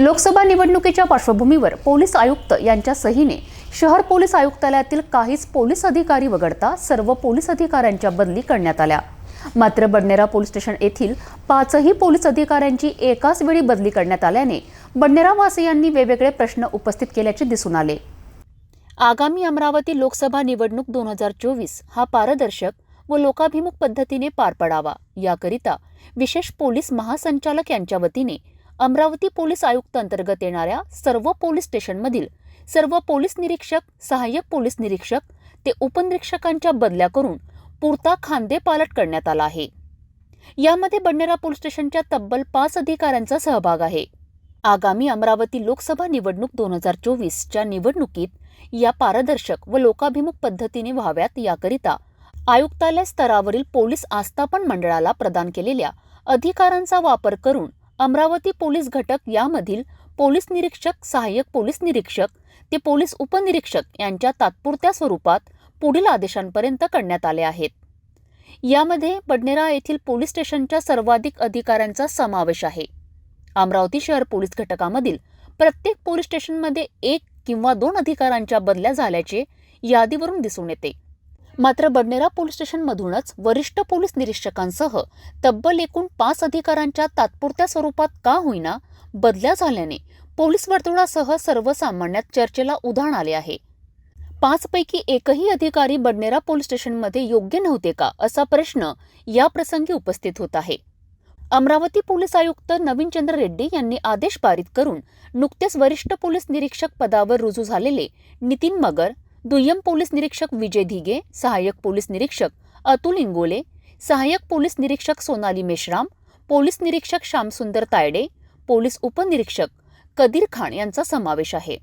लोकसभा निवडणुकीच्या पार्श्वभूमीवर पोलीस आयुक्त यांच्या सहीने शहर पोलीस आयुक्तालयातील काहीच पोलीस अधिकारी वगळता सर्व पोलीस अधिकाऱ्यांच्या बदली करण्यात आल्या. मात्र बडनेरा पोलीस स्टेशन येथील पाचही पोलीस अधिकाऱ्यांची एकाच वेळी बदली करण्यात आल्याने बडनेरावासियांनी वेगवेगळे प्रश्न उपस्थित केल्याचे दिसून आले. आगामी अमरावती लोकसभा निवडणूक दोन हजार चोवीस हा पारदर्शक व लोकाभिमुख पद्धतीने पार पडावा. याकरिता विशेष पोलीस महासंचालक यांच्या वतीने अमरावती पोलीस आयुक्त अंतर्गत येणाऱ्या सर्व पोलीस स्टेशनमधील सर्व पोलीस निरीक्षक सहाय्यक पोलीस निरीक्षक ते उपनिरीक्षकांच्या बदल्या करून पुरता खांदेपालट करण्यात आला आहे. यामध्ये बंडेरा पोलीस स्टेशनच्या तब्बल पाच अधिकाऱ्यांचा सहभाग आहे. आगामी अमरावती लोकसभा निवडणूक दोन हजार चोवीसच्या निवडणुकीत या पारदर्शक व लोकाभिमुख पद्धतीने व्हाव्यात याकरिता आयुक्तालय स्तरावरील पोलीस आस्थापन मंडळाला प्रदान केलेल्या अधिकारांचा वापर करून अमरावती पोलीस घटक यामधील पोलीस निरीक्षक सहाय्यक पोलीस निरीक्षक ते पोलीस उपनिरीक्षक यांच्या तात्पुरत्या स्वरूपात पुढील आदेशांपर्यंत करण्यात आले आहेत. यामध्ये बडनेरा येथील पोलीस स्टेशनच्या सर्वाधिक अधिकाऱ्यांचा समावेश आहे. अमरावती शहर पोलीस घटकामधील प्रत्येक पोलीस स्टेशनमध्ये एक किंवा दोन अधिकाऱ्यांच्या बदल्या झाल्याचे यादीवरून दिसून येते. मात्र बडनेरा पोलीस स्टेशनमधूनच वरिष्ठ पोलीस निरीक्षकांसह तब्बल एकूण पाच अधिकाऱ्यांच्या तात्पुरत्या स्वरूपात का होईना बदल्या झाल्याने पोलीस वर्तुळासह सर्वसामान्यात चर्चेला उधाण आले आहे. पाचपैकी एकही अधिकारी बडनेरा पोलीस स्टेशनमध्ये योग्य नव्हते का असा प्रश्न या प्रसंगी उपस्थित होत आहे. अमरावती पोलीस आयुक्त नवीनचंद्र रेड्डी यांनी आदेश पारित करून नुकतेच वरिष्ठ पोलीस निरीक्षक पदावर रुजू झालेले नितीन मगर दुय्यम पोलीस निरीक्षक विजय धिगे सहाय्यक पोलीस निरीक्षक अतुल इंगोले सहाय्यक पोलीस निरीक्षक सोनाली मेश्राम पोलीस निरीक्षक श्यामसुंदर तायडे पोलीस उपनिरीक्षक कदीर खान यांचा समावेश आहे.